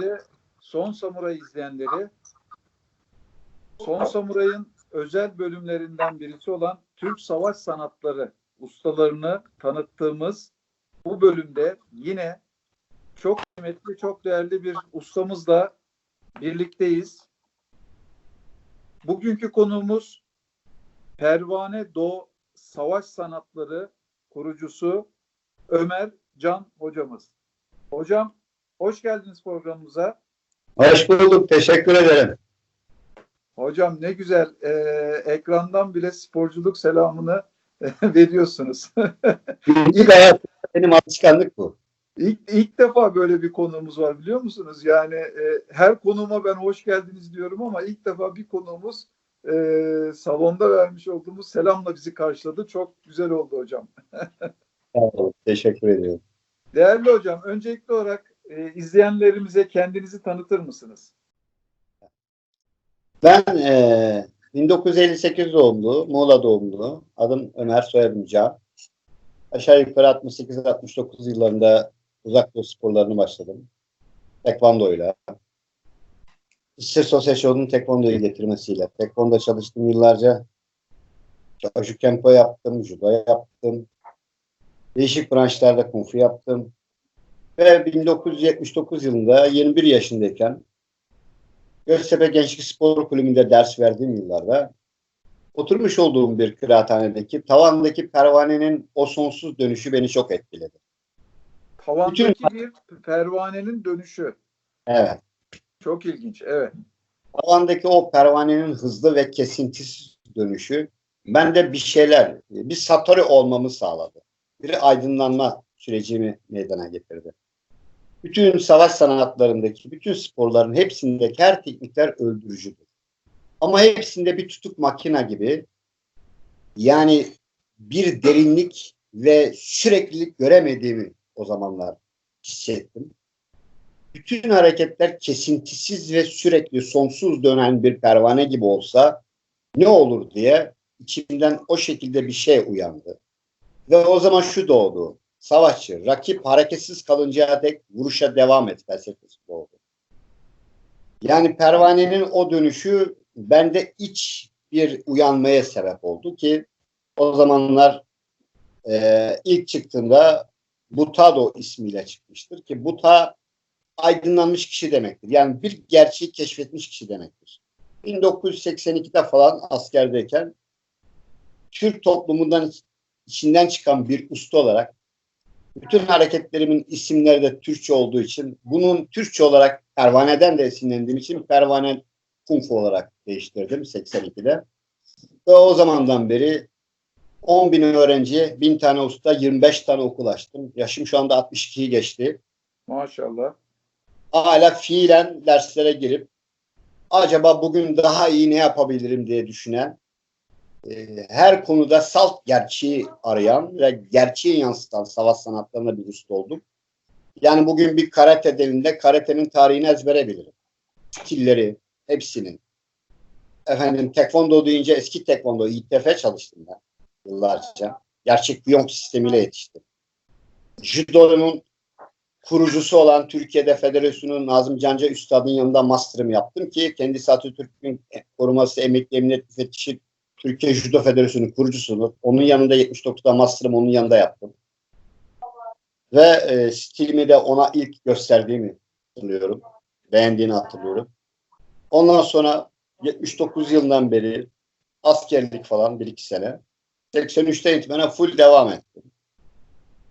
değerli Son Samuray izleyenleri. Son Samuray'ın özel bölümlerinden birisi olan Türk Savaş Sanatları ustalarını tanıttığımız bu bölümde yine çok kıymetli, çok değerli bir ustamızla birlikteyiz. Bugünkü konuğumuz Pervane Doğu Savaş Sanatları kurucusu Ömer Can hocamız. Hocam hoş geldiniz programımıza. Hoş bulduk. Teşekkür ederim. Hocam ne güzel e, ekrandan bile sporculuk selamını veriyorsunuz. İlk hayatımda benim alışkanlık bu. İlk, ilk defa böyle bir konuğumuz var biliyor musunuz? Yani e, her konuğuma ben hoş geldiniz diyorum ama ilk defa bir konuğumuz e, salonda vermiş olduğumuz selamla bizi karşıladı. Çok güzel oldu hocam. Sağ olun, Teşekkür ediyorum. Değerli hocam, öncelikli olarak e, izleyenlerimize kendinizi tanıtır mısınız? Ben eee 1958 doğumlu, Muğla doğumlu. Adım Ömer Soyadım Can. Aşağı yukarı 68-69 yıllarında uzak doğu sporlarını başladım. Tekvandoyla. İşçi Sosyasyon'un tekvandoyu getirmesiyle. Tekvando çalıştım yıllarca. Çocuk kempo yaptım, judo yaptım. Değişik branşlarda kung fu yaptım. Ve 1979 yılında 21 yaşındayken Göztepe Gençlik Spor Kulübü'nde ders verdiğim yıllarda oturmuş olduğum bir kıraathanedeki tavandaki pervanenin o sonsuz dönüşü beni çok etkiledi. Tavandaki bir pervanenin dönüşü. Evet. Çok ilginç, evet. Tavandaki o pervanenin hızlı ve kesintisiz dönüşü bende bir şeyler, bir satori olmamı sağladı. Bir aydınlanma sürecimi meydana getirdi. Bütün savaş sanatlarındaki, bütün sporların hepsindeki her teknikler öldürücüdür. Ama hepsinde bir tutuk makina gibi yani bir derinlik ve süreklilik göremediğimi o zamanlar hissettim. Bütün hareketler kesintisiz ve sürekli sonsuz dönen bir pervane gibi olsa ne olur diye içimden o şekilde bir şey uyandı. Ve o zaman şu doğdu. Savaşçı, rakip hareketsiz kalıncaya dek vuruşa devam et felsefesi doğdu. Yani pervanenin o dönüşü bende iç bir uyanmaya sebep oldu ki o zamanlar e, ilk çıktığında Butado ismiyle çıkmıştır ki Buta aydınlanmış kişi demektir. Yani bir gerçeği keşfetmiş kişi demektir. 1982'de falan askerdeyken Türk toplumundan içinden çıkan bir usta olarak bütün hareketlerimin isimleri de Türkçe olduğu için bunun Türkçe olarak pervaneden de esinlendiğim için pervane kung olarak değiştirdim 82'de. Ve o zamandan beri 10 bin öğrenciye 1000 tane usta 25 tane okul açtım. Yaşım şu anda 62'yi geçti. Maşallah. Hala fiilen derslere girip acaba bugün daha iyi ne yapabilirim diye düşünen e, her konuda salt gerçeği arayan ve gerçeği yansıtan savaş sanatlarına bir usta oldum. Yani bugün bir karate delinde karatenin tarihini ezbere bilirim. Stilleri, hepsinin. Efendim tekvando deyince eski tekvando, İTF çalıştım ben yıllarca. Gerçek biyom sistemiyle yetiştim. Judo'nun kurucusu olan Türkiye'de Federasyonu Nazım Canca Üstad'ın yanında master'ım yaptım ki kendisi Atatürk'ün koruması emekli emniyet müfettişi Türkiye Judo Federasyonu kurucusudur. Onun yanında 79'da master'ım onun yanında yaptım. Ve e, stilimi de ona ilk gösterdiğimi hatırlıyorum. Beğendiğini hatırlıyorum. Ondan sonra 79 yılından beri askerlik falan bir iki sene. 83'te itibaren full devam ettim.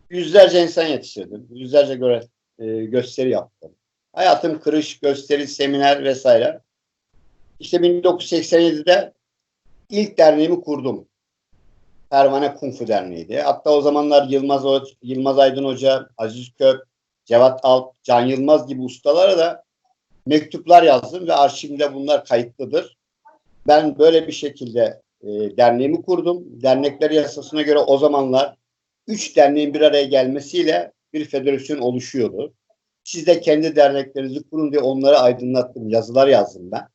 Yüzlerce insan yetiştirdim. Yüzlerce göre, e, gösteri yaptım. Hayatım kırış, gösteri, seminer vesaire. İşte 1987'de ilk derneğimi kurdum. Pervane Kung Fu Derneği'ydi. Hatta o zamanlar Yılmaz, Ho- Yılmaz Aydın Hoca, Aziz Kök, Cevat Alp, Can Yılmaz gibi ustalara da mektuplar yazdım ve arşivimde bunlar kayıtlıdır. Ben böyle bir şekilde e, derneğimi kurdum. Dernekler yasasına göre o zamanlar üç derneğin bir araya gelmesiyle bir federasyon oluşuyordu. Siz de kendi derneklerinizi kurun diye onları aydınlattım. Yazılar yazdım ben.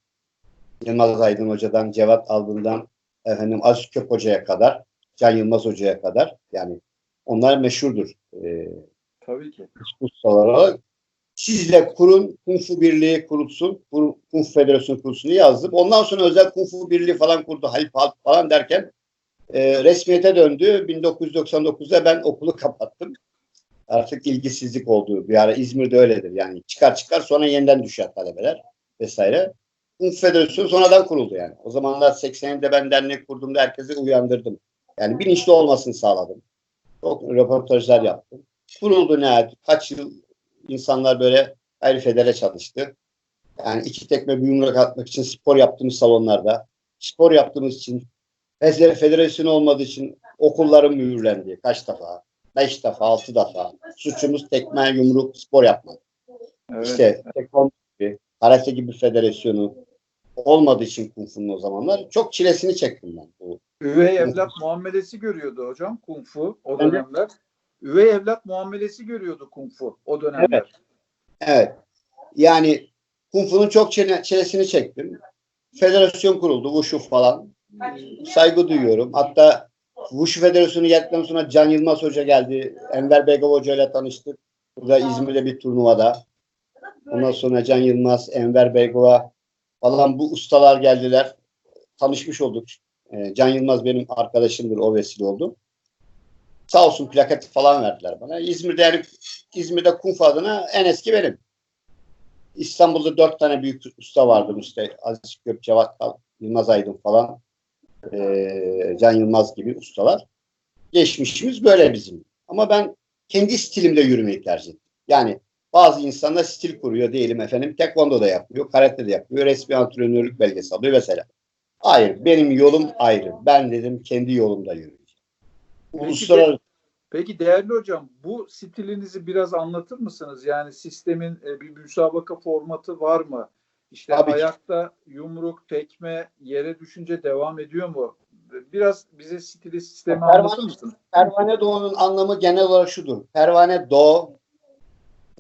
Yılmaz Aydın Hoca'dan, Cevat Aldın'dan, efendim Aziz Kök Hoca'ya kadar, Can Yılmaz Hoca'ya kadar. Yani onlar meşhurdur. E, Tabii ki. ustalar olarak. Sizle kurun, Kung Fu Birliği kurulsun, Kung Fu Federasyonu kurulsun diye yazdım. Ondan sonra özel Kung Fu Birliği falan kurdu, Halil Halk falan derken e, resmiyete döndü. 1999'da ben okulu kapattım. Artık ilgisizlik oldu. Bir ara İzmir'de öyledir. Yani çıkar çıkar sonra yeniden düşer talebeler vesaire. Federasyonu sonradan kuruldu yani. O zamanlar 80'de ben dernek kurduğumda herkesi uyandırdım. Yani bilinçli olmasını sağladım. Çok röportajlar yaptım. Kuruldu ne? Kaç yıl insanlar böyle ayrı federe çalıştı. Yani iki tekme bir yumruk atmak için spor yaptığımız salonlarda, spor yaptığımız için, federe- federasyonu olmadığı için okulların mühürlendi. Kaç defa? Beş defa, altı defa. Suçumuz tekme, yumruk, spor yapmak. Evet. İşte gibi, karate gibi federasyonu olmadığı için Kung Fu'nun o zamanlar çok çilesini çektim ben. Bu Üvey evlat muamelesi görüyordu hocam Kung Fu o Evet. dönemler. Üvey evlat muamelesi görüyordu Kung Fu o dönemler. Evet. Yani Kung Fu'nun çok çile- çilesini çektim. Federasyon kuruldu. Wushu falan. Saygı duyuyorum. Hatta Wushu Federasyonu geldikten sonra Can Yılmaz Hoca geldi. Enver Begov Hoca ile tanıştık. Burada İzmir'de bir turnuvada. Ondan sonra Can Yılmaz, Enver Begov'a falan bu ustalar geldiler. Tanışmış olduk. Ee, Can Yılmaz benim arkadaşımdır. O vesile oldu. Sağ olsun plaket falan verdiler bana. İzmir'de yani İzmir'de Kung Fu adına en eski benim. İstanbul'da dört tane büyük usta vardı işte. Aziz Kal, Yılmaz Aydın falan. Ee, Can Yılmaz gibi ustalar. Geçmişimiz böyle bizim. Ama ben kendi stilimde yürümeyi tercih ettim. Yani bazı insanlar stil kuruyor diyelim efendim. Tekvando da yapıyor, karate de yapıyor, resmi antrenörlük belgesi alıyor mesela. Hayır, benim yolum ayrı. Ben dedim kendi yolumda yürüyeceğim. Peki, Uluslararası Peki değerli hocam bu stilinizi biraz anlatır mısınız? Yani sistemin e, bir müsabaka formatı var mı? İşte Tabii ki. ayakta yumruk, tekme, yere düşünce devam ediyor mu? Biraz bize stili sistemi Pervane- anlatır mısın? Pervane Doğu'nun anlamı genel olarak şudur. Pervane Doğu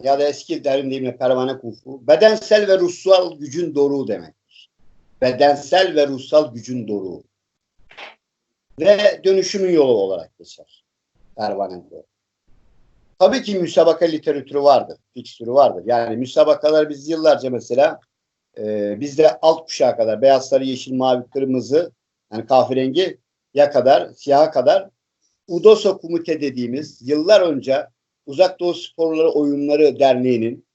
ya da eski derin deyimle pervane kung fu bedensel ve ruhsal gücün doruğu demektir. Bedensel ve ruhsal gücün doruğu. Ve dönüşümün yolu olarak geçer. Pervane Doğu. Tabii ki müsabaka literatürü vardır. Fikstürü vardır. Yani müsabakalar biz yıllarca mesela e, bizde alt kuşağa kadar beyaz, sarı, yeşil, mavi, kırmızı yani kahverengi ya kadar, siyaha kadar Udoso Kumite dediğimiz yıllar önce Uzak Doğu Sporları Oyunları Derneği'nin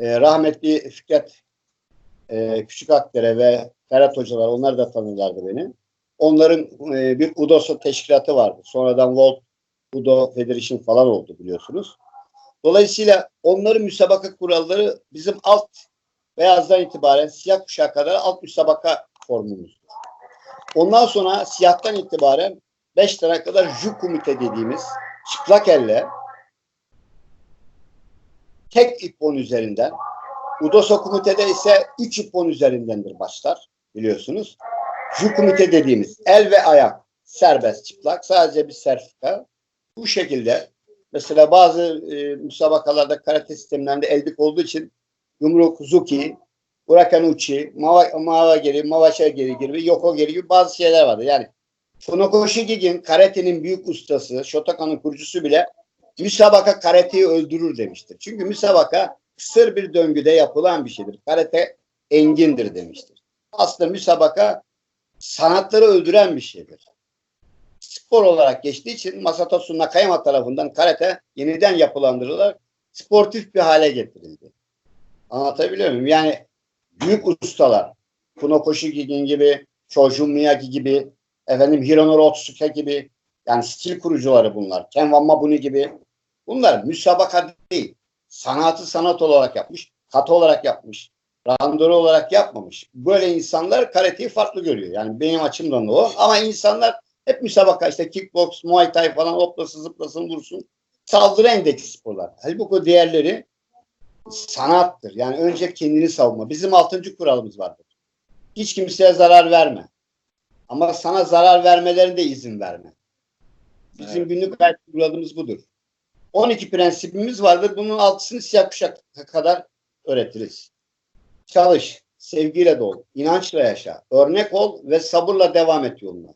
e, rahmetli Fikret e, Küçük Akdere ve Ferhat Hocalar onlar da tanırlardı beni. Onların e, bir Udoso teşkilatı vardı. Sonradan World Udo Federation falan oldu biliyorsunuz. Dolayısıyla onların müsabaka kuralları bizim alt beyazdan itibaren siyah kuşağa kadar alt müsabaka formumuz. Ondan sonra siyahtan itibaren 5 tane kadar ju komite dediğimiz çıplak elle tek ipon üzerinden Udoso komitede ise 3 ipon üzerindendir başlar biliyorsunuz. Ju komite dediğimiz el ve ayak serbest çıplak sadece bir sertifika. Bu şekilde mesela bazı e, müsabakalarda karate sistemlerinde eldik olduğu için yumruk, zuki, Urakan uchi, mawa, mawa geri, mawaşa geri gibi, yoko geri gibi bazı şeyler vardı. Yani Funakoshi Gig'in karatenin büyük ustası, Shotokan'ın kurucusu bile müsabaka karateyi öldürür demiştir. Çünkü müsabaka kısır bir döngüde yapılan bir şeydir. Karate engindir demiştir. Aslında müsabaka sanatları öldüren bir şeydir. Spor olarak geçtiği için Masatoshi Nakayama tarafından karate yeniden yapılandırılarak sportif bir hale getirildi. Anlatabiliyor muyum? Yani büyük ustalar, Funakoshi Gigin gibi, Shojun Miyagi gibi, efendim Hironori Otsuka gibi, yani stil kurucuları bunlar. Ken Mabuni gibi. Bunlar müsabaka değil. Sanatı sanat olarak yapmış, kata olarak yapmış, randori olarak yapmamış. Böyle insanlar karateyi farklı görüyor. Yani benim açımdan da o. Ama insanlar hep müsabaka işte kickbox, muay thai falan hoplasın zıplasın vursun. Saldırı endeksi sporlar. Halbuki diğerleri sanattır. Yani önce kendini savunma. Bizim altıncı kuralımız vardır. Hiç kimseye zarar verme. Ama sana zarar vermelerine de izin verme. Bizim Evet. günlük hayat kuralımız budur. 12 prensibimiz vardır. Bunun altısını siyah kuşak kadar öğretiriz. Çalış, sevgiyle dol, inançla yaşa, örnek ol ve sabırla devam et yoluna.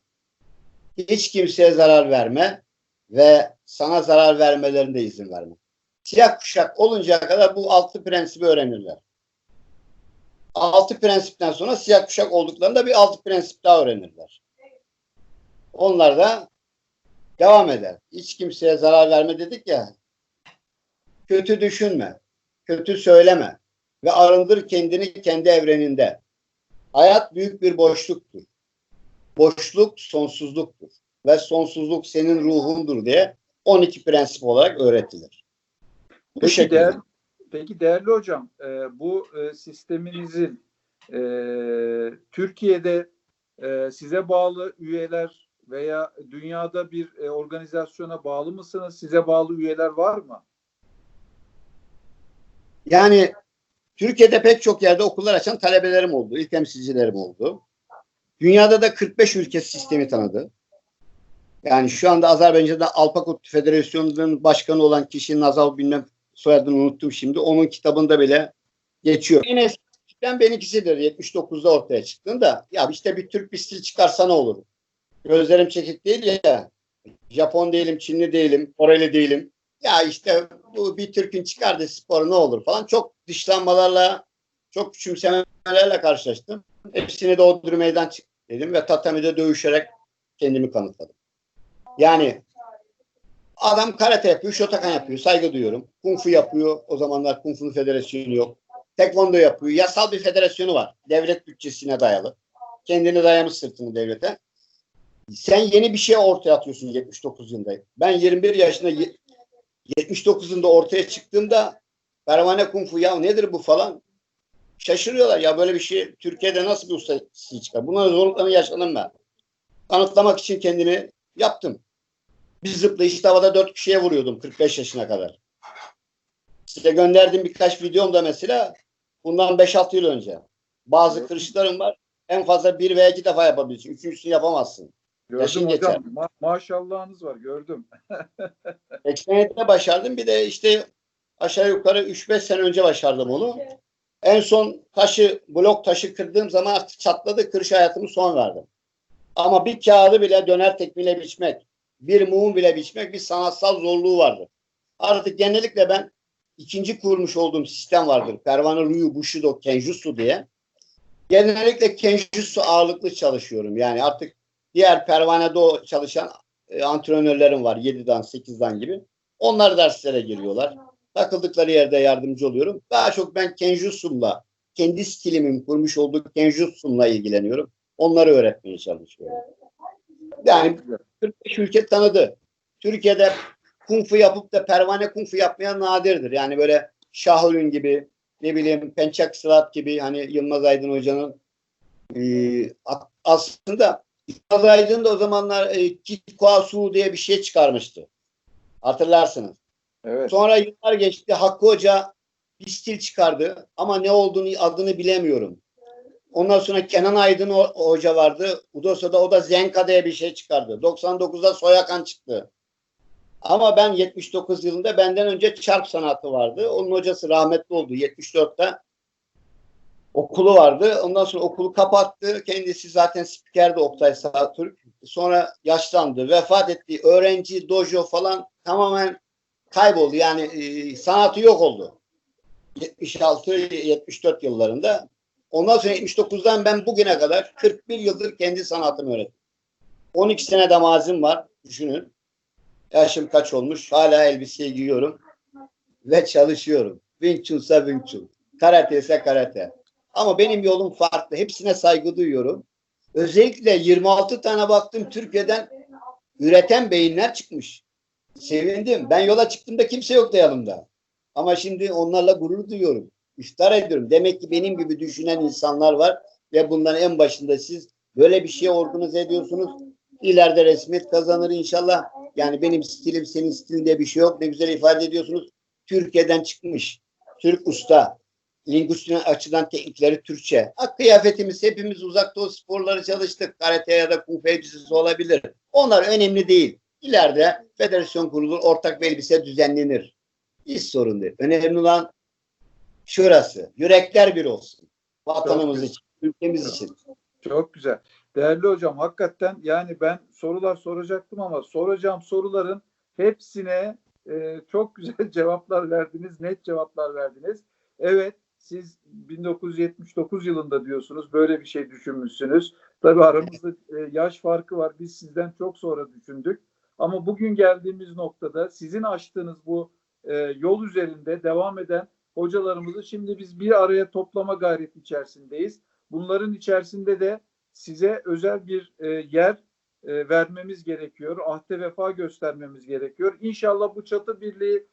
Hiç kimseye zarar verme ve sana zarar vermelerine izin verme. Siyah kuşak oluncaya kadar bu altı prensibi öğrenirler. Altı prensipten sonra siyah kuşak olduklarında bir altı prensip daha öğrenirler. Onlar da devam eder. Hiç kimseye zarar verme dedik ya. Kötü düşünme, kötü söyleme ve arındır kendini kendi evreninde. Hayat büyük bir boşluktur. Boşluk sonsuzluktur ve sonsuzluk senin ruhundur diye 12 prensip olarak öğretilir. Bu Peki, şekilde. değer, peki değerli hocam, e, bu e, sisteminizin e, Türkiye'de e, size bağlı üyeler veya dünyada bir e, organizasyona bağlı mısınız? Size bağlı üyeler var mı? Yani Türkiye'de pek çok yerde okullar açan talebelerim oldu, il temsilcilerim oldu. Dünyada da 45 ülke sistemi tanıdı. Yani şu anda Azerbaycan'da Alpakut Federasyonu'nun başkanı olan kişi Nazal bilmem soyadını unuttum şimdi. Onun kitabında bile geçiyor. En eskiden benimkisidir. 79'da ortaya çıktığında ya işte bir Türk bir stil çıkarsa ne olur? Gözlerim çekik değil ya. Japon değilim, Çinli değilim, Koreli değilim. Ya işte bu bir Türk'ün çıkardığı sporu ne olur falan. Çok dışlanmalarla, çok küçümsemelerle karşılaştım. Hepsini de Odri meydan çık dedim ve tatamide dövüşerek kendimi kanıtladım. Yani adam karate yapıyor, shotokan yapıyor, saygı duyuyorum. Kung fu yapıyor, o zamanlar Kung Fu Federasyonu yok. Tekvando yapıyor, yasal bir federasyonu var. Devlet bütçesine dayalı. Kendini dayamış sırtını devlete. Sen yeni bir şey ortaya atıyorsun 79 yılında. Ben 21 yaşında ye- 79 yılında ortaya çıktığımda pervane kung ya nedir bu falan şaşırıyorlar ya böyle bir şey Türkiye'de nasıl bir usta çıkar? Bunların zorluklarını yaşadım ben. Kanıtlamak için kendimi yaptım. Bir zıplayış havada dört kişiye vuruyordum 45 yaşına kadar. Size gönderdiğim birkaç videomda mesela bundan 5-6 yıl önce. Bazı kırışlarım var. En fazla bir veya iki defa yapabilirsin. Üçüncüsünü yapamazsın. Gördüm Yaşın hocam. geçer. Ma- maşallahınız var gördüm. 87'de başardım. Bir de işte aşağı yukarı 3-5 sene önce başardım onu. En son taşı, blok taşı kırdığım zaman artık çatladı. Kırış hayatımı son verdim. Ama bir kağıdı bile döner tekmeyle biçmek, bir mum bile biçmek bir sanatsal zorluğu vardır. Artık genellikle ben ikinci kurmuş olduğum sistem vardır. Pervane Ryu Bushido Kenjutsu diye. Genellikle Kenjutsu ağırlıklı çalışıyorum. Yani artık diğer pervanede çalışan e, antrenörlerim var 7'den 8'den gibi. Onlar derslere giriyorlar. Takıldıkları yerde yardımcı oluyorum. Daha çok ben Kenjutsu'mla kendi stilimin kurmuş olduğu Kenjutsu'mla ilgileniyorum. Onları öğretmeye çalışıyorum. Yani 45 ülke tanıdı. Türkiye'de kung fu yapıp da pervane kung fu yapmayan nadirdir. Yani böyle Shaolin gibi ne bileyim Pençak Sırat gibi hani Yılmaz Aydın Hoca'nın e, aslında Yılmaz Aydın da o zamanlar e, Kit Kuasu diye bir şey çıkarmıştı. Hatırlarsınız. Evet. Sonra yıllar geçti. Hakkı Hoca bir stil çıkardı ama ne olduğunu adını bilemiyorum. Ondan sonra Kenan Aydın o- hoca vardı. Udosa'da o da Zenka diye bir şey çıkardı. 99'da Soyakan çıktı. Ama ben 79 yılında benden önce çarp sanatı vardı. Onun hocası rahmetli oldu. 74'te okulu vardı. Ondan sonra okulu kapattı. Kendisi zaten spikerdi Oktay Sağtürk. Sonra yaşlandı. Vefat etti. Öğrenci, dojo falan tamamen kayboldu. Yani e, sanatı yok oldu. 76-74 yıllarında. Ondan sonra 79'dan ben bugüne kadar 41 yıldır kendi sanatımı öğrettim. 12 sene de mazim var. Düşünün. Yaşım kaç olmuş. Hala elbiseyi giyiyorum. Ve çalışıyorum. Wing Chun'sa Wing. Karate ise karate. Ama benim yolum farklı. Hepsine saygı duyuyorum. Özellikle 26 tane baktım Türkiye'den üreten beyinler çıkmış. Sevindim. Ben yola çıktığımda kimse yoktu yanımda. Ama şimdi onlarla gurur duyuyorum. İftar ediyorum. Demek ki benim gibi düşünen insanlar var ve bunların en başında siz böyle bir şey organize ediyorsunuz. İleride resmiyet kazanır inşallah. Yani benim stilim senin stilin diye bir şey yok. Ne güzel ifade ediyorsunuz. Türkiye'den çıkmış. Türk usta. Lingüistik açıdan teknikleri Türkçe. Ha, kıyafetimiz hepimiz uzak doğu sporları çalıştık. Karate ya da kung fu elbisesi olabilir. Onlar önemli değil. İleride federasyon kurulur, ortak bir elbise düzenlenir. Hiç sorun değil. Önemli olan şurası. Yürekler bir olsun. Vatanımız Çok için, ülkemiz için. Çok güzel. Değerli hocam hakikaten yani ben sorular soracaktım ama soracağım soruların hepsine e, çok güzel cevaplar verdiniz, net cevaplar verdiniz. Evet, siz 1979 yılında diyorsunuz, böyle bir şey düşünmüşsünüz. Tabii aramızda e, yaş farkı var, biz sizden çok sonra düşündük. Ama bugün geldiğimiz noktada sizin açtığınız bu e, yol üzerinde devam eden hocalarımızı şimdi biz bir araya toplama gayreti içerisindeyiz. Bunların içerisinde de size özel bir e, yer vermemiz gerekiyor. Ahde vefa göstermemiz gerekiyor. İnşallah bu çatı birliği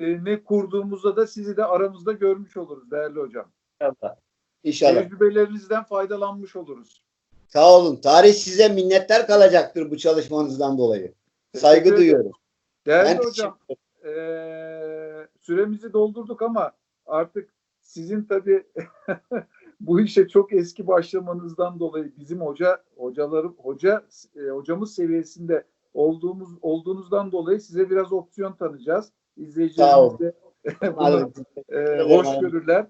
ne kurduğumuzda da sizi de aramızda görmüş oluruz değerli hocam. İnşallah. İnşallah. Tecrübelerinizden faydalanmış oluruz. Sağ olun. Tarih size minnettar kalacaktır bu çalışmanızdan dolayı. Saygı Teşekkür duyuyorum. Değerli Ben hocam, eee, süremizi doldurduk ama artık sizin tabii bu işe çok eski başlamanızdan dolayı bizim hoca hocalarım hoca e, hocamız seviyesinde olduğumuz olduğunuzdan dolayı size biraz opsiyon tanıyacağız. İzleyicilerimiz de bunu e, hoş görürler.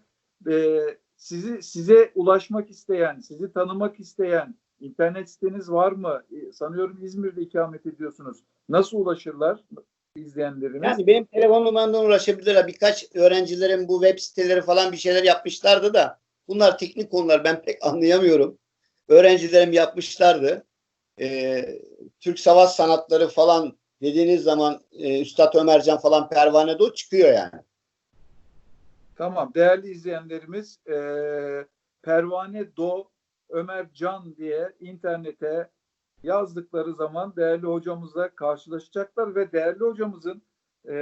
E, sizi size ulaşmak isteyen, sizi tanımak isteyen internet siteniz var mı? E, sanıyorum İzmir'de ikamet ediyorsunuz. Nasıl ulaşırlar izleyenlerimiz? Yani benim telefon numaramdan ulaşabilirler. Birkaç öğrencilerim bu web siteleri falan bir şeyler yapmışlardı da bunlar teknik konular ben pek anlayamıyorum. Öğrencilerim yapmışlardı. Ee, Türk Savaş Sanatları falan dediğiniz zaman e, Üstad Ömercan falan pervanede o çıkıyor yani. Tamam değerli izleyenlerimiz e, Pervane Do Ömer Can diye internete yazdıkları zaman değerli hocamızla karşılaşacaklar ve değerli hocamızın e,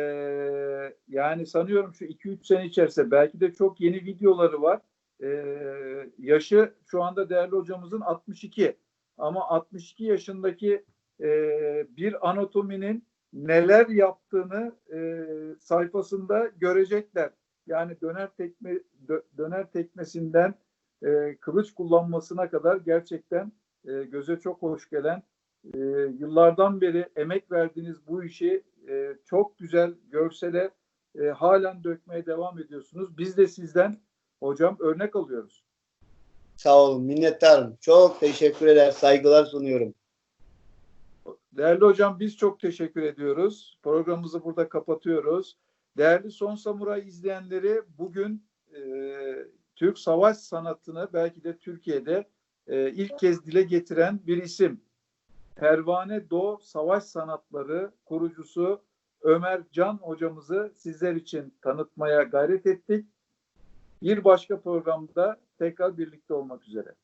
yani sanıyorum şu 2-3 sene içerisinde belki de çok yeni videoları var. E, yaşı şu anda değerli hocamızın 62 ama 62 yaşındaki e, bir anatominin neler yaptığını e, sayfasında görecekler. Yani döner tekme dö- döner tekmesinden e, kılıç kullanmasına kadar gerçekten e, göze çok hoş gelen e, yıllardan beri emek verdiğiniz bu işi e, çok güzel görsele e, halen dökmeye devam ediyorsunuz. Biz de sizden hocam örnek alıyoruz. Sağ olun minnettarım. Çok teşekkür eder. Saygılar sunuyorum. Değerli hocam biz çok teşekkür ediyoruz. Programımızı burada kapatıyoruz. Değerli Son Samuray izleyenleri bugün e, Türk savaş sanatını belki de Türkiye'de e, ilk kez dile getiren bir isim. Pervane Do Savaş Sanatları kurucusu Ömer Can hocamızı sizler için tanıtmaya gayret ettik. Bir başka programda tekrar birlikte olmak üzere.